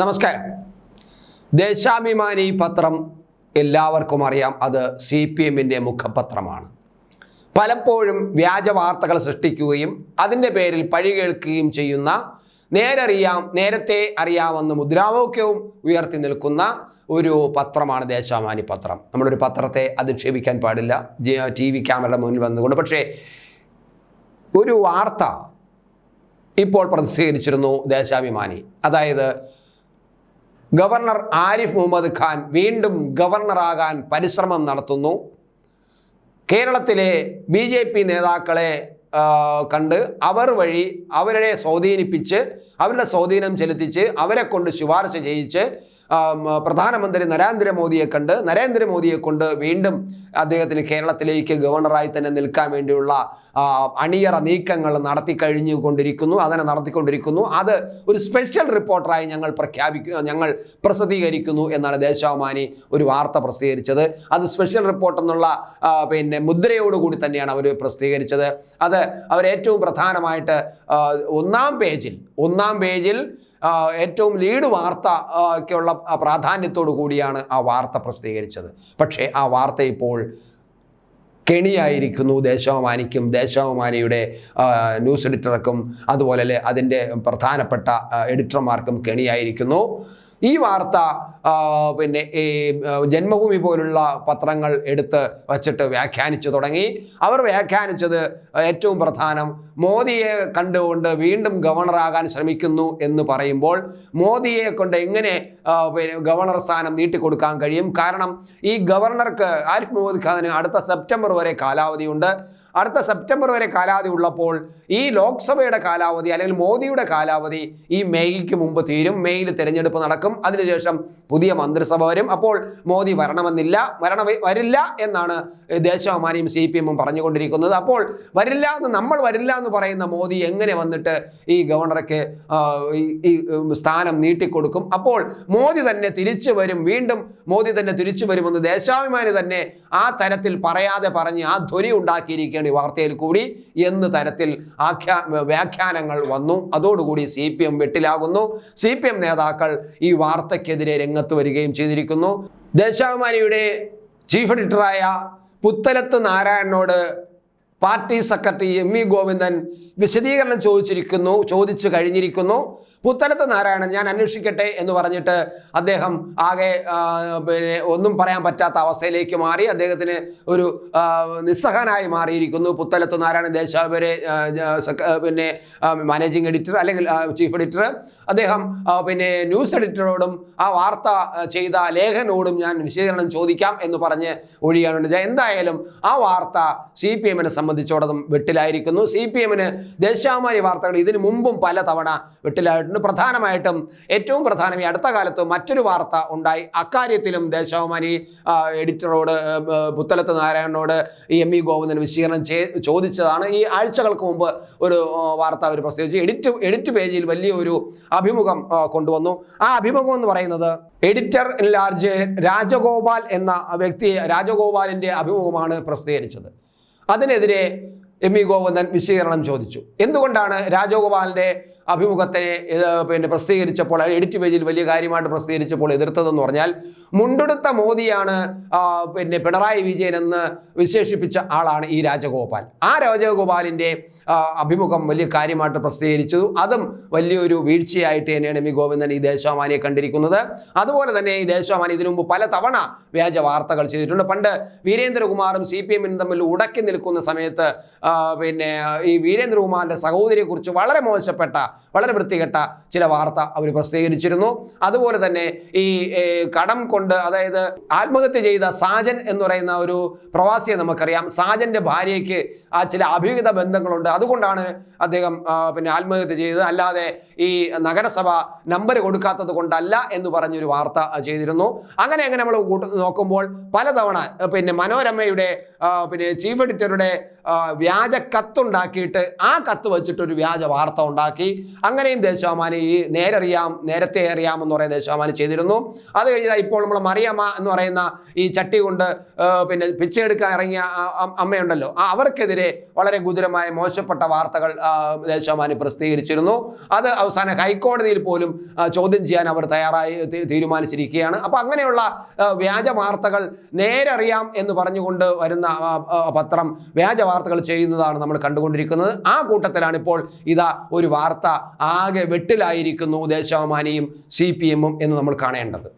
നമസ്കാരം. ദേശാഭിമാനി പത്രം എല്ലാവർക്കും അറിയാം. അത് സി പി എമ്മിന്റെ മുഖപത്രമാണ്. പലപ്പോഴും വ്യാജ വാർത്തകൾ സൃഷ്ടിക്കുകയും അതിന്റെ പേരിൽ പഴി കേൾക്കുകയും ചെയ്യുന്ന നേരറിയാം നേരത്തെ അറിയാമെന്ന് മുദ്രാവാക്യവും ഉയർത്തി നിൽക്കുന്ന ഒരു പത്രമാണ് ദേശാഭിമാനി പത്രം. നമ്മളൊരു പത്രത്തെ അധിക്ഷേപിക്കാൻ പാടില്ല. ടി വി ക്യാമറയുടെ മുന്നിൽ വന്നുകൊണ്ട്. പക്ഷേ ഒരു വാർത്ത ഇപ്പോൾ പ്രസിദ്ധീകരിച്ചിരുന്നു ദേശാഭിമാനി. അതായത് ഗവർണർ ആരിഫ് മുഹമ്മദ് ഖാൻ വീണ്ടും ഗവർണറാകാൻ പരിശ്രമം നടത്തുന്നു. കേരളത്തിലെ ബി ജെ പി നേതാക്കളെ കണ്ട് അവർ വഴി അവരെ സ്വാധീനിപ്പിച്ച് അവരുടെ സ്വാധീനം ചെലുത്തിച്ച് അവരെ കൊണ്ട് ശുപാർശ ചെയ്യിച്ച് പ്രധാനമന്ത്രി നരേന്ദ്രമോദിയെ കണ്ട് നരേന്ദ്രമോദിയെ കൊണ്ട് വീണ്ടും അദ്ദേഹത്തിന് കേരളത്തിലേക്ക് ഗവർണറായി തന്നെ നിൽക്കാൻ വേണ്ടിയുള്ള അണിയറ നീക്കങ്ങൾ നടത്തി കഴിഞ്ഞു കൊണ്ടിരിക്കുന്നു അങ്ങനെ നടത്തിക്കൊണ്ടിരിക്കുന്നു. അത് ഒരു സ്പെഷ്യൽ റിപ്പോർട്ടറായി ഞങ്ങൾ പ്രഖ്യാപിക്കുക ഞങ്ങൾ പ്രസിദ്ധീകരിക്കുന്നു എന്നാണ് ദേശാഭിമാനി ഒരു വാർത്ത പ്രസിദ്ധീകരിച്ചത്. അത് സ്പെഷ്യൽ റിപ്പോർട്ട് എന്നുള്ള പിന്നെ മുദ്രയോടുകൂടി തന്നെയാണ് അവർ പ്രസിദ്ധീകരിച്ചത്. അത് അവർ ഏറ്റവും പ്രധാനമായിട്ട് ഒന്നാം പേജിൽ ഒന്നാം പേജിൽ ഏറ്റവും ലീഡ് വാർത്ത ഒക്കെയുള്ള പ്രാധാന്യത്തോടു കൂടിയാണ് ആ വാർത്ത പ്രസിദ്ധീകരിച്ചത്. പക്ഷേ ആ വാർത്ത ഇപ്പോൾ കെണിയായിരിക്കുന്നു ദേശാഭിമാനിക്കും ദേശാഭിമാനിയുടെ ന്യൂസ് എഡിറ്റർക്കും അതുപോലെ അതിന്റെ പ്രധാനപ്പെട്ട എഡിറ്റർമാർക്കും കെണിയായിരിക്കുന്നു. ഈ വാർത്ത പിന്നെ ഈ ജന്മഭൂമി പോലുള്ള പത്രങ്ങൾ എടുത്ത് വച്ചിട്ട് വ്യാഖ്യാനിച്ചു തുടങ്ങി. അവർ വ്യാഖ്യാനിച്ചത് ഏറ്റവും പ്രധാനം മോദിയെ കണ്ടുകൊണ്ട് വീണ്ടും ഗവർണറാകാൻ ശ്രമിക്കുന്നു എന്ന് പറയുമ്പോൾ മോദിയെ കൊണ്ട് എങ്ങനെ പിന്നെ ഗവർണർ സ്ഥാനം നീട്ടിക്കൊടുക്കാൻ കഴിയും. കാരണം ഈ ഗവർണർക്ക് ആരിഫ് മുഹമ്മദ് ഖാന് അടുത്ത സെപ്റ്റംബർ വരെ കാലാവധിയുണ്ട് അടുത്ത സെപ്റ്റംബർ വരെ കാലാവധി ഉള്ളപ്പോൾ ഈ ലോക്സഭയുടെ കാലാവധി അല്ലെങ്കിൽ മോദിയുടെ കാലാവധി ഈ മെയ്ക്ക് മുമ്പ് തീരും. മെയ്യിൽ തിരഞ്ഞെടുപ്പ് നടക്കും. അതിനുശേഷം പുതിയ മന്ത്രിസഭ വരും. അപ്പോൾ മോദി വരണമെന്നില്ല. വരണ വരില്ല എന്നാണ് ദേശാഭിമാനിയും സി പി എമ്മും പറഞ്ഞുകൊണ്ടിരിക്കുന്നത്. അപ്പോൾ വരില്ല എന്ന് നമ്മൾ വരില്ല എന്ന് പറയുന്ന മോദി എങ്ങനെ വന്നിട്ട് ഈ ഗവർണർക്ക് ഈ- സ്ഥാനം നീട്ടിക്കൊടുക്കും? അപ്പോൾ മോദി തന്നെ തിരിച്ചു വരും വീണ്ടും മോദി തന്നെ തിരിച്ചു വരുമെന്ന് ദേശാഭിമാനി തന്നെ ആ തരത്തിൽ പറയാതെ പറഞ്ഞ് ആ ധ്വനി ഉണ്ടാക്കിയിരിക്കുകയാണ് ഈ വാർത്തയിൽ കൂടി. എന്ന് തരത്തിൽ ആഖ്യാ വ്യാഖ്യാനങ്ങൾ വന്നു. അതോടുകൂടി സി പി എം വെട്ടിലാകുന്നു. സി പി എം നേതാക്കൾ ഈ വാർത്തയ്ക്കെതിരെ രംഗത്ത് വരികയും ചെയ്തിരിക്കുന്നു. ദേശാഭിമാനിയുടെ ചീഫ് എഡിറ്ററായ Puthalath നാരായണനോട് party secretary M V Govindan വിശദീകരണം ചോദിച്ചിരിക്കുന്നു ചോദിച്ചു കഴിഞ്ഞിരിക്കുന്നു. പുത്തലത്ത് നാരായണൻ ഞാൻ അന്വേഷിക്കട്ടെ എന്ന് പറഞ്ഞിട്ട് അദ്ദേഹം ആകെ പിന്നെ ഒന്നും പറയാൻ പറ്റാത്ത അവസ്ഥയിലേക്ക് മാറി. അദ്ദേഹത്തിന് ഒരു നിസ്സഹനായി മാറിയിരിക്കുന്നു. പുത്തലത്ത് നാരായണൻ ആ, പിന്നെ മാനേജിങ് എഡിറ്റർ അല്ലെങ്കിൽ ചീഫ് എഡിറ്റർ. അദ്ദേഹം പിന്നെ ന്യൂസ് എഡിറ്ററോടും ആ വാർത്ത ചെയ്ത ലേഖനോടും ഞാൻ വിശദീകരണം ചോദിക്കാം എന്ന് പറഞ്ഞ് ഒഴിയാനുണ്ട് എന്തായാലും ആ വാർത്ത സി പി എമ്മിനെ സംബന്ധിച്ചോടം വെട്ടിലായിരിക്കുന്നു. സി പി എമ്മിന് ദേശാഭിമാനി വാർത്തകൾ ഇതിനു മുമ്പും പല തവണ വെട്ടിലായിട്ടുണ്ട്. പ്രധാനമായിട്ടും ഏറ്റവും പ്രധാനം ഈ അടുത്ത കാലത്ത് മറ്റൊരു വാർത്ത ഉണ്ടായി. അക്കാര്യത്തിലും ദേശാഭിമാനി എഡിറ്ററോട് പുത്തലത്ത് നാരായണനോട് ഈ എം ഇ ഗോവിന്ദൻ വിശീകരണം ചോദിച്ചതാണ്. ഈ ആഴ്ചകൾക്ക് മുമ്പ് ഒരു വാർത്ത അവർ പ്രസിദ്ധീകരിച്ചു. എഡിറ്റ് എഡിറ്റ് പേജിൽ വലിയൊരു അഭിമുഖം കൊണ്ടുവന്നു. ആ അഭിമുഖം എന്ന് പറയുന്നത് എഡിറ്റർ ഇൻ ലാർജ് രാജഗോപാൽ എന്ന വ്യക്തി രാജഗോപാലിന്റെ അഭിമുഖമാണ് പ്രസിദ്ധീകരിച്ചത്. അതിനെതിരെ എം വി ഗോവിന്ദൻ വിശദീകരണം ചോദിച്ചു. എന്തുകൊണ്ടാണ് രാജഗോപാലിന്റെ അഭിമുഖത്തെ പിന്നെ പ്രസിദ്ധീകരിച്ചപ്പോൾ എഡിറ്റ് പേജിൽ വലിയ കാര്യമായിട്ട് പ്രസിദ്ധീകരിച്ചപ്പോൾ എതിർത്തതെന്ന് പറഞ്ഞാൽ മുണ്ടെടുത്ത മോദിയാണ് പിന്നെ പിണറായി വിജയൻ എന്ന് വിശേഷിപ്പിച്ച ആളാണ് ഈ രാജഗോപാൽ. ആ രാജഗോപാലിന്റെ അഭിമുഖം വലിയ കാര്യമായിട്ട് പ്രസിദ്ധീകരിച്ചു. അതും വലിയൊരു വീഴ്ചയായിട്ട് തന്നെയാണ് എം വി ഗോവിന്ദൻ ഈ ദേശാമാനിയെ കണ്ടിരിക്കുന്നത്. അതുപോലെ തന്നെ ഈ ദേശാമാനി ഇതിനു മുമ്പ് പല തവണ വ്യാജ വാർത്തകൾ ചെയ്തിട്ടുണ്ട്. പണ്ട് വീരേന്ദ്രകുമാറും സി പി എമ്മിനും തമ്മിൽ ഉടക്കി നിൽക്കുന്ന സമയത്ത് പിന്നെ ഈ വീരേന്ദ്രകുമാറിന്റെ സഹോദരിയെക്കുറിച്ച് വളരെ മോശപ്പെട്ട വളരെ വൃത്തികെട്ട ചില വാർത്ത അവർ പ്രസിദ്ധീകരിച്ചിരുന്നു. അതുപോലെ തന്നെ ഈ കടം കൊണ്ട് അതായത് ആത്മഹത്യ ചെയ്ത സാജൻ എന്ന് പറയുന്ന ഒരു പ്രവാസിയെ നമുക്കറിയാം. സാജന്റെ ഭാര്യയ്ക്ക് ആ ചില അഭിഹിത ബന്ധങ്ങളുണ്ട്. അതുകൊണ്ടാണ് അദ്ദേഹം പിന്നെ ആത്മഹത്യ ചെയ്തത്. അല്ലാതെ ഈ നഗരസഭ നമ്പർ കൊടുക്കാത്തത് കൊണ്ടല്ല എന്ന് പറഞ്ഞൊരു വാർത്ത ചെയ്തിരുന്നു. അങ്ങനെ അങ്ങനെ നമ്മൾ നോക്കുമ്പോൾ പലതവണ പിന്നെ മനോരമയുടെ പിന്നെ ചീഫ് എഡിറ്ററുടെ വ്യാജ കത്തുണ്ടാക്കിയിട്ട് ആ കത്ത് വെച്ചിട്ട് ഒരു വ്യാജ വാർത്ത ഉണ്ടാക്കി. അങ്ങനെയും ദേശാഭിമാനി ഈ നേരറിയാം നേരത്തെ അറിയാം എന്ന് പറയുന്ന ദേശാഭിമാനി ചെയ്തിരുന്നു. അത് കഴിഞ്ഞാൽ ഇപ്പോൾ നമ്മൾ മറിയമ്മ എന്ന് പറയുന്ന ഈ ചട്ടി കൊണ്ട് പിന്നെ പിച്ചയെടുക്കാൻ ഇറങ്ങിയ അമ്മയുണ്ടല്ലോ. ആ അവർക്കെതിരെ വളരെ ഗുരുതരമായ മോശപ്പെട്ട വാർത്തകൾ ദേശാമാനി പ്രസിദ്ധീകരിച്ചിരുന്നു. അത് അവസാന ഹൈക്കോടതിയിൽ പോലും ചോദ്യം ചെയ്യാൻ അവർ തയ്യാറായി തീരുമാനിച്ചിരിക്കുകയാണ്. അപ്പോൾ അങ്ങനെയുള്ള വ്യാജ വാർത്തകൾ നേരറിയാം എന്ന് പറഞ്ഞുകൊണ്ട് വരുന്ന പത്രം വ്യാജ വാർത്തകൾ ചെയ്യുന്നതാണ് നമ്മൾ കണ്ടുകൊണ്ടിരിക്കുന്നത്. ആ കൂട്ടത്തിലാണ് ഇപ്പോൾ ഇതാ ഒരു വാർത്ത ആകെ വെട്ടിലായിരിക്കുന്നു ദേശാഭിമാനിയും സി പി എമ്മും എന്ന് നമ്മൾ കാണേണ്ടത്.